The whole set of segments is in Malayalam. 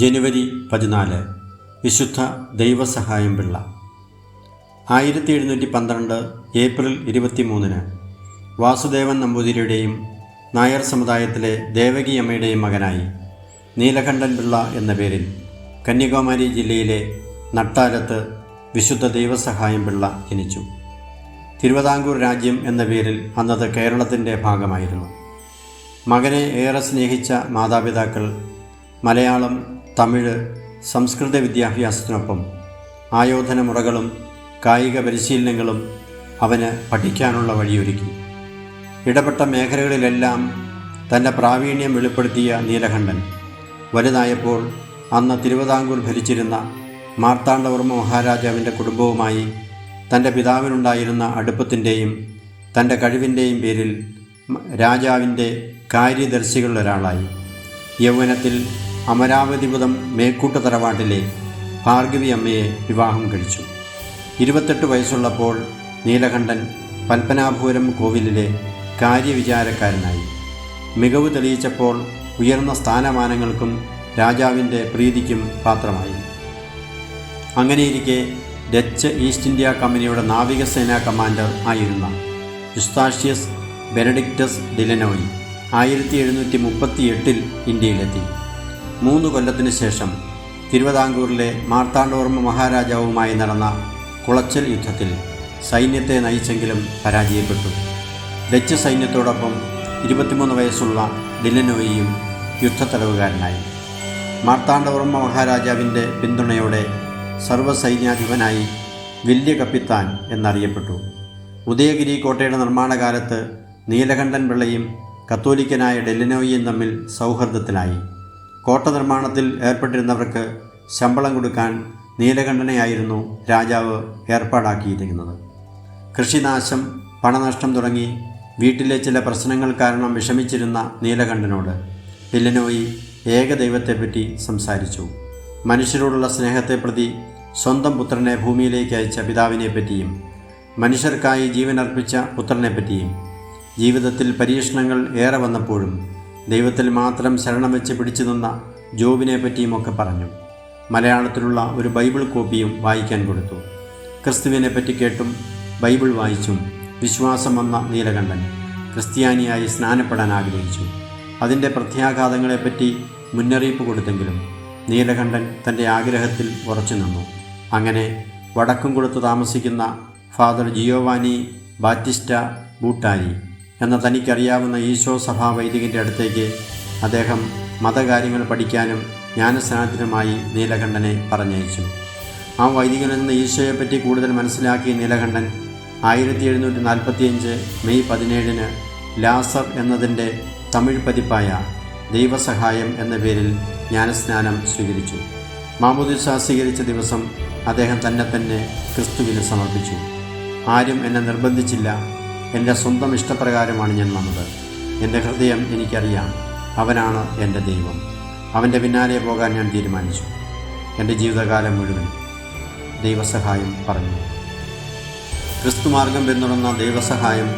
ജനുവരി പതിനാല് വിശുദ്ധ ദൈവസഹായം പിള്ള. ആയിരത്തി എഴുന്നൂറ്റി പന്ത്രണ്ട് ഏപ്രിൽ ഇരുപത്തിമൂന്നിന് വാസുദേവൻ നമ്പൂതിരിയുടെയും നായർ സമുദായത്തിലെ ദേവകിയമ്മയുടെയും മകനായി നീലകണ്ഠൻ പിള്ള എന്ന പേരിൽ കന്യാകുമാരി ജില്ലയിലെ നട്ടാലത്ത് വിശുദ്ധ ദൈവസഹായം പിള്ള ജനിച്ചു. തിരുവിതാംകൂർ രാജ്യം എന്ന പേരിൽ അന്നത് കേരളത്തിന്റെ ഭാഗമായിരുന്നു. മകനെ ഏറെ സ്നേഹിച്ച മാതാപിതാക്കൾ മലയാളം തമിഴ് സംസ്കൃത വിദ്യാഭ്യാസത്തിനൊപ്പം ആയോധന മുറകളും കായിക പരിശീലനങ്ങളും അവന് പഠിക്കാനുള്ള വഴിയൊരുക്കി. ഇടപെട്ട മേഖലകളിലെല്ലാം തന്റെ പ്രാവീണ്യം വെളിപ്പെടുത്തിയ നീലകണ്ഠൻ. വലുതായപ്പോൾ അന്ന് തിരുവിതാംകൂർ ഭരിച്ചിരുന്ന മാർത്താണ്ഡവർമ്മ മഹാരാജാവിന്റെ കുടുംബവുമായി തന്റെ പിതാവിനുണ്ടായിരുന്ന അടുപ്പത്തിന്റെയും തന്റെ കഴിവിന്റെയും പേരിൽ രാജാവിന്റെ കാര്യദർശികളിലൊരാളായി. യൗവനത്തിൽ അമരാവതിപുതം മേക്കൂട്ട് തറവാട്ടിലെ ഭാർഗവി അമ്മയെ വിവാഹം കഴിച്ചു. ഇരുപത്തെട്ട് വയസ്സുള്ളപ്പോൾ നീലകണ്ഠൻ പത്മനാഭപുരം കോവിലിലെ കാര്യവിചാരക്കാരനായി. മികവ് തെളിയിച്ചപ്പോൾ ഉയർന്ന സ്ഥാനമാനങ്ങൾക്കും രാജാവിന്റെ പ്രീതിക്കും പാത്രമായി. അങ്ങനെയിരിക്കെ ഡച്ച് ഈസ്റ്റ് ഇന്ത്യ കമ്പനിയുടെ നാവികസേനാ കമാൻഡർ ആയിരുന്ന യുസ്താഷ്യസ് ബെനഡിക്റ്റസ് ഡിലനോയി ആയിരത്തി എഴുന്നൂറ്റി മുപ്പത്തി എട്ടിൽ ഇന്ത്യയിലെത്തി. മൂന്ന് കൊല്ലത്തിനു ശേഷം തിരുവിതാംകൂറിലെ മാർത്താണ്ഡവർമ്മ മഹാരാജാവുമായി നടന്ന കുളച്ചൽ യുദ്ധത്തിൽ സൈന്യത്തെ നയിച്ചെങ്കിലും പരാജയപ്പെട്ടു. ഡച്ച് സൈന്യത്തോടൊപ്പം ഇരുപത്തിമൂന്ന് വയസ്സുള്ള ഡിലനോയിയും യുദ്ധത്തടവുകാരനായി. മാർത്താണ്ഡവർമ്മ മഹാരാജാവിന്റെ പിന്തുണയോടെ സർവസൈന്യാധിപനായി വലിയ കപ്പിത്താൻ എന്നറിയപ്പെട്ടു. ഉദയഗിരി കോട്ടയുടെ നിർമ്മാണകാലത്ത് നീലകണ്ഠൻ പിള്ളയും കത്തോലിക്കനായ ഡെല്ലിനോയിയും തമ്മിൽ സൗഹൃദത്തിലായി. കോട്ട നിർമ്മാണത്തിൽ ഏർപ്പെട്ടിരുന്നവർക്ക് ശമ്പളം കൊടുക്കാൻ നീലകണ്ഠനെയായിരുന്നു രാജാവ് ഏർപ്പാടാക്കിയിരിക്കുന്നത്. കൃഷിനാശം പണനഷ്ടം തുടങ്ങി വീട്ടിലെ ചില പ്രശ്നങ്ങൾ കാരണം വിഷമിച്ചിരുന്ന നീലകണ്ഠനോട് ഡില്ലനോയി ഏകദൈവത്തെപ്പറ്റി സംസാരിച്ചു. മനുഷ്യരോടുള്ള സ്നേഹത്തെ പ്രതി സ്വന്തം പുത്രനെ ഭൂമിയിലേക്ക് അയച്ച പിതാവിനെപ്പറ്റിയും മനുഷ്യർക്കായി ജീവനർപ്പിച്ച പുത്രനെപ്പറ്റിയും ജീവിതത്തിൽ പരീക്ഷണങ്ങൾ ഏറെ വന്നപ്പോഴും ദൈവത്തിൽ മാത്രം ശരണം വെച്ച് പിടിച്ചു നിന്ന ജോബിനെ പറ്റിയുമൊക്കെ പറഞ്ഞു. മലയാളത്തിലുള്ള ഒരു ബൈബിൾ കോപ്പിയും വായിക്കാൻ കൊടുത്തു. ക്രിസ്തുവിനെ പറ്റി കേട്ടും ബൈബിൾ വായിച്ചും വിശ്വാസം വന്ന നീലകണ്ഠൻ ക്രിസ്ത്യാനിയായി സ്നാനപ്പെടാൻ ആഗ്രഹിച്ചു. അതിന്റെ പ്രത്യാഘാതങ്ങളെപ്പറ്റി മുന്നറിയിപ്പ് കൊടുത്തെങ്കിലും നീലകണ്ഠൻ തന്റെ ആഗ്രഹത്തിൽ ഉറച്ചു നിന്നു. അങ്ങനെ വടക്കും കൊടുത്ത് താമസിക്കുന്ന ഫാദർ ജിയോവാനി ബാറ്റിസ്റ്റ ബൂട്ടാരി എന്ന തനിക്കറിയാവുന്ന ഈശോ സഭാ വൈദികന്റെ അടുത്തേക്ക് അദ്ദേഹം മതകാര്യങ്ങൾ പഠിക്കാനും ജ്ഞാനസ്നാനത്തിനുമായി നീലകണ്ഠനെ പറഞ്ഞയച്ചു. ആ വൈദികനിൽ നിന്ന് ഈശോയെപ്പറ്റി കൂടുതൽ മനസ്സിലാക്കിയ നീലകണ്ഠൻ ആയിരത്തി എഴുന്നൂറ്റി നാൽപ്പത്തിയഞ്ച് മെയ് പതിനേഴിന് ലാസർ എന്നതിന്റെ തമിഴ് പതിപ്പായ ദൈവസഹായം എന്ന പേരിൽ ജ്ഞാനസ്നാനം സ്വീകരിച്ചു. മാമുദിസ സ്വീകരിച്ച ദിവസം അദ്ദേഹം തന്നെ തന്നെ ക്രിസ്തുവിന് സമർപ്പിച്ചു. ആരും എന്നെ നിർബന്ധിച്ചില്ല. എന്റെ സ്വന്തം ഇഷ്ടപ്രകാരമാണ് ഞാൻ വന്നത്. എന്റെ ഹൃദയം എനിക്കറിയാം. അവനാണ് എന്റെ ദൈവം. അവന്റെ പിന്നാലെ പോകാൻ ഞാൻ തീരുമാനിച്ചു. എന്റെ ജീവിതകാലം മുഴുവൻ ദൈവസഹായം പറഞ്ഞു. ക്രിസ്തുമാർഗം പിന്തുടർന്ന ദൈവസഹായം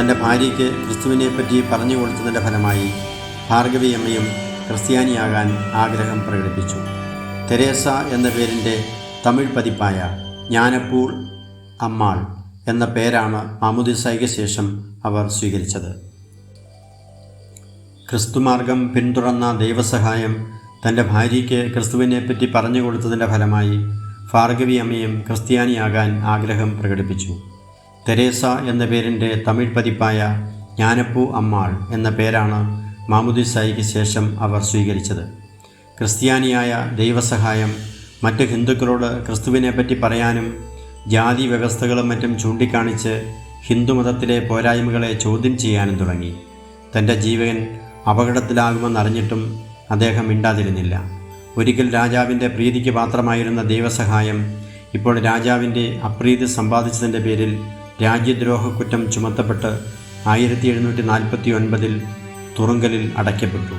തന്റെ ഭാര്യയ്ക്ക് ക്രിസ്തുവിനെപ്പറ്റി പറഞ്ഞു കൊടുത്തതിന്റെ ഫലമായി ഭാർഗവി അമ്മയും ക്രിസ്ത്യാനിയാകാൻ ആഗ്രഹം പ്രകടിപ്പിച്ചു. തെരേസ എന്ന പേരിന്റെ തമിഴ് പതിപ്പായ ജ്ഞാനപ്പൂൾ അമ്മാൾ എന്ന പേരാണ് മാമുദിസായിക്ക് ശേഷം അവർ സ്വീകരിച്ചത്. ക്രിസ്തുമാർഗം പിന്തുടർന്ന ദൈവസഹായം തന്റെ ഭാര്യയ്ക്ക് ക്രിസ്തുവിനെപ്പറ്റി പറഞ്ഞു കൊടുത്തതിന്റെ ഫലമായി ഭാർഗവി അമ്മയും ക്രിസ്ത്യാനിയാകാൻ ആഗ്രഹം പ്രകടിപ്പിച്ചു. തെരേസ എന്ന പേരിന്റെ തമിഴ് പതിപ്പായ ജ്ഞാനപ്പൂ അമ്മാൾ എന്ന പേരാണ് മാമുദിസായിക്ക് ശേഷം അവർ സ്വീകരിച്ചത്. ക്രിസ്ത്യാനിയായ ദൈവസഹായം മറ്റ് ഹിന്ദുക്കളോട് ക്രിസ്തുവിനെപ്പറ്റി പറയാനും ജാതി വ്യവസ്ഥകളും മറ്റും ചൂണ്ടിക്കാണിച്ച് ഹിന്ദുമതത്തിലെ പോരായ്മകളെ ചോദ്യം ചെയ്യാനും തുടങ്ങി. തന്റെ ജീവൻ അപകടത്തിലാകുമെന്നറിഞ്ഞിട്ടും അദ്ദേഹം മിണ്ടാതിരുന്നില്ല. ഒരിക്കൽ രാജാവിന്റെ പ്രീതിക്ക് പാത്രമായിരുന്ന ദൈവസഹായം ഇപ്പോൾ രാജാവിന്റെ അപ്രീതി സമ്പാദിച്ചതിന്റെ പേരിൽ രാജ്യദ്രോഹ കുറ്റം ചുമത്തപ്പെട്ട് ആയിരത്തി എഴുന്നൂറ്റി നാൽപ്പത്തി ഒൻപതിൽ തുറുങ്കലിൽ അടയ്ക്കപ്പെട്ടു.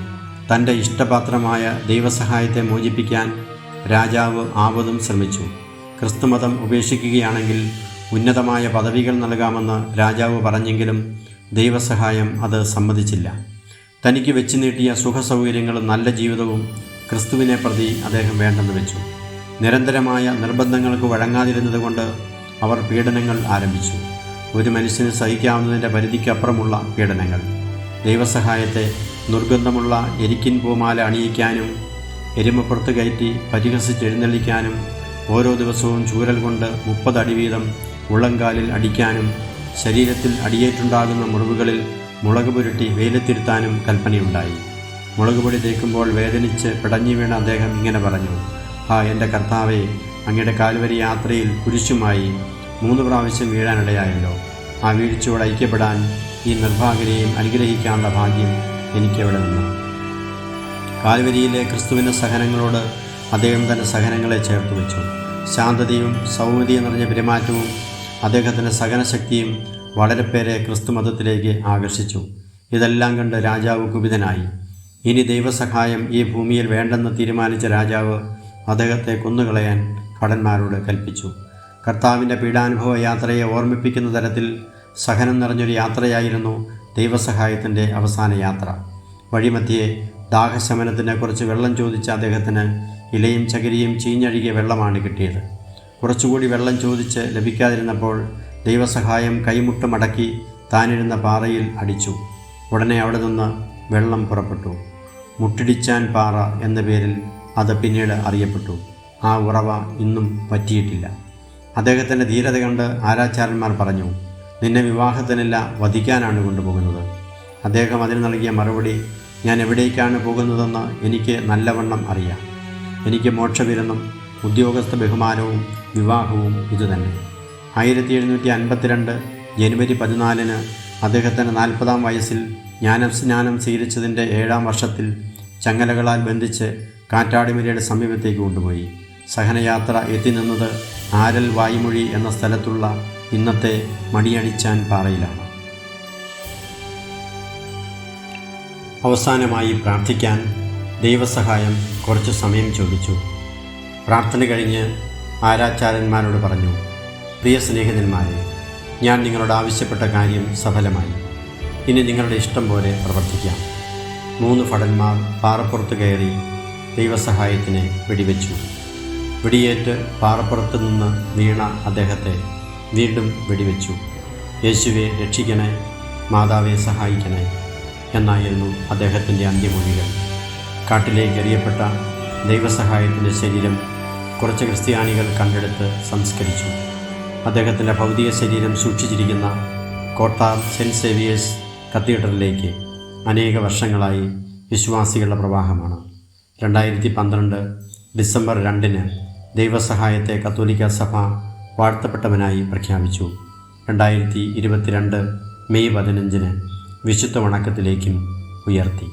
തന്റെ ഇഷ്ടപാത്രമായ ദൈവസഹായത്തെ മോചിപ്പിക്കാൻ രാജാവ് ആവതും ശ്രമിച്ചു. ക്രിസ്തുമതം ഉപേക്ഷിക്കുകയാണെങ്കിൽ ഉന്നതമായ പദവികൾ നൽകാമെന്ന് രാജാവ് പറഞ്ഞെങ്കിലും ദൈവസഹായം അത് സമ്മതിച്ചില്ല. തനിക്ക് വെച്ച് നീട്ടിയ സുഖസൗകര്യങ്ങളും നല്ല ജീവിതവും ക്രിസ്തുവിനെ പ്രതി അദ്ദേഹം വേണ്ടെന്ന് വെച്ചു. നിരന്തരമായ നിർബന്ധങ്ങൾക്ക് വഴങ്ങാതിരുന്നതുകൊണ്ട് അവർ പീഡനങ്ങൾ ആരംഭിച്ചു. ഒരു മനുഷ്യന് സഹിക്കാവുന്നതിന്റെ പരിധിക്കപ്പുറമുള്ള പീഡനങ്ങൾ. ദൈവസഹായത്തെ നിർഗന്ധമുള്ള എരിക്കിൻ പൂമാല അണിയിക്കാനും എരുമപ്പുറത്ത് കയറ്റി പരിഹസിച്ചെഴുന്നള്ളിക്കാനും ഓരോ ദിവസവും ചൂരൽ കൊണ്ട് മുപ്പതടി വീതം ഉള്ളംകാലിൽ അടിക്കാനും ശരീരത്തിൽ അടിയേറ്റുണ്ടാകുന്ന മുറിവുകളിൽ മുളക് പുരട്ടി വെയിലത്തിരുത്താനും കൽപ്പനയുണ്ടായി. മുളക് പൊടി തേക്കുമ്പോൾ വേദനിച്ച് പിടഞ്ഞു വീണ അദ്ദേഹം ഇങ്ങനെ പറഞ്ഞു ആ എന്റെ കർത്താവെ അങ്ങയുടെ കാൽവരി യാത്രയിൽ കുരിശുമായി മൂന്ന് പ്രാവശ്യം വീഴാനിടയായല്ലോ. ആ വീഴ്ചയോട് ഐക്യപ്പെടാൻ ഈ നിർഭാഗ്യരെയും അനുഗ്രഹിക്കാനുള്ള ഭാഗ്യം എനിക്കവിടെ നിന്നു. കാൽവരിയിലെ ക്രിസ്തുവിന്റെ സഹനങ്ങളോട് അദ്ദേഹം തന്റെ സഹനങ്ങളെ ചേർത്ത് വെച്ചു. ശാന്തതയും സൗമ്യതയും നിറഞ്ഞ പെരുമാറ്റവും അദ്ദേഹത്തിന്റെ സഹനശക്തിയും വളരെ പേരെ ക്രിസ്തുമതത്തിലേക്ക് ആകർഷിച്ചു. ഇതെല്ലാം കണ്ട് രാജാവ് കുപിതനായി. ഇനി ദൈവസഹായം ഈ ഭൂമിയിൽ വേണ്ടെന്ന് തീരുമാനിച്ച രാജാവ് അദ്ദേഹത്തെ കൊന്നുകളയാൻ ഭടന്മാരോട് കൽപ്പിച്ചു. കർത്താവിന്റെ പീഡാനുഭവ യാത്രയെ ഓർമ്മിപ്പിക്കുന്ന തരത്തിൽ സഹനം നിറഞ്ഞൊരു യാത്രയായിരുന്നു ദൈവസഹായത്തിന്റെ അവസാന യാത്ര. വഴിമധ്യേ ദാഹശമനത്തിന് കുറച്ച് വെള്ളം ചോദിച്ച അദ്ദേഹത്തിന് ഇലയും ചകിരിയും ചീഞ്ഞഴുകിയ വെള്ളമാണ് കിട്ടിയത്. കുറച്ചുകൂടി വെള്ളം ചോദിച്ച് ലഭിക്കാതിരുന്നപ്പോൾ ദൈവസഹായം കൈമുട്ട് മടക്കി താനിരുന്ന പാറയിൽ അടിച്ചു. ഉടനെ അവിടെ നിന്ന് വെള്ളം പുറപ്പെട്ടു. മുട്ടിടിച്ചാൻ പാറ എന്ന പേരിൽ അത് പിന്നീട് അറിയപ്പെട്ടു. ആ ഉറവ ഇന്നും പറ്റിയിട്ടില്ല. അദ്ദേഹത്തിന്റെ ധീരത കണ്ട് ആരാച്ചാരന്മാർ പറഞ്ഞു നിന്നെ വിവാഹത്തിനല്ല വധിക്കാനാണ് കൊണ്ടുപോകുന്നത്. അദ്ദേഹം അതിന് നൽകിയ മറുപടി ഞാൻ എവിടേക്കാണ് പോകുന്നതെന്ന് എനിക്ക് നല്ലവണ്ണം അറിയാം. എനിക്ക് മോക്ഷവിരുന്നും ഉദ്യോഗസ്ഥ ബഹുമാനവും വിവാഹവും ഇതുതന്നെ. ആയിരത്തി എഴുന്നൂറ്റി അൻപത്തിരണ്ട് ജനുവരി പതിനാലിന് അദ്ദേഹത്തിന്റെ നാൽപ്പതാം വയസ്സിൽ ജ്ഞാനസ്നാനം സ്വീകരിച്ചതിന്റെ ഏഴാം വർഷത്തിൽ ചങ്ങലകളാൽ ബന്ധിച്ച് കാറ്റാടിമലയുടെ സമീപത്തേക്ക് കൊണ്ടുപോയി. സഹനയാത്ര എത്തി നിന്നത് ആരൽ വായ്മൊഴി എന്ന സ്ഥലത്തുള്ള ഇന്നത്തെ മണിയടിച്ചാൻ പാറയിലാണ്. അവസാനമായി പ്രാർത്ഥിക്കാൻ ദൈവസഹായം കുറച്ച് സമയം ചോദിച്ചു. പ്രാർത്ഥന കഴിഞ്ഞ് ആരാചാര്യന്മാരോട് പറഞ്ഞു പ്രിയ സ്നേഹിതന്മാരെ ഞാൻ നിങ്ങളോട് ആവശ്യപ്പെട്ട കാര്യം സഫലമായി. ഇനി നിങ്ങളുടെ ഇഷ്ടം പോലെ പ്രവർത്തിക്കാം. മൂന്ന് ഭടന്മാർ പാറപ്പുറത്ത് കയറി ദൈവസഹായത്തിന് വെടിവെച്ചു. വെടിയേറ്റ് പാറപ്പുറത്ത് നിന്ന് വീണ അദ്ദേഹത്തെ വീണ്ടും വെടിവെച്ചു. യേശുവെ രക്ഷിക്കണേ മാതാവെ സഹായിക്കണേ. എന്നായിരുന്നു അദ്ദേഹത്തിന്റെ അന്ത്യമൊഴികൾ. കാട്ടിലേക്ക് എറിയപ്പെട്ട ദൈവസഹായത്തിന്റെ ശരീരം കുറച്ച് ക്രിസ്ത്യാനികൾ കണ്ടെടുത്ത് സംസ്കരിച്ചു. അദ്ദേഹത്തിന്റെ ഭൗതിക ശരീരം സൂക്ഷിച്ചിരിക്കുന്ന കോട്ടാർ സെന്റ് സേവിയേഴ്സ് കത്തീഡ്രലിലേക്ക് അനേക വർഷങ്ങളായി വിശ്വാസികളുടെ പ്രവാഹമാണ്. രണ്ടായിരത്തി പന്ത്രണ്ട് ഡിസംബർ രണ്ടിന് ദൈവസഹായത്തെ കത്തോലിക്ക സഭ വാഴ്ത്തപ്പെട്ടവനായി പ്രഖ്യാപിച്ചു. രണ്ടായിരത്തി ഇരുപത്തിരണ്ട് മെയ് പതിനഞ്ചിന് വിശുദ്ധ വണക്കത്തിലേക്കും ഉയർത്തി.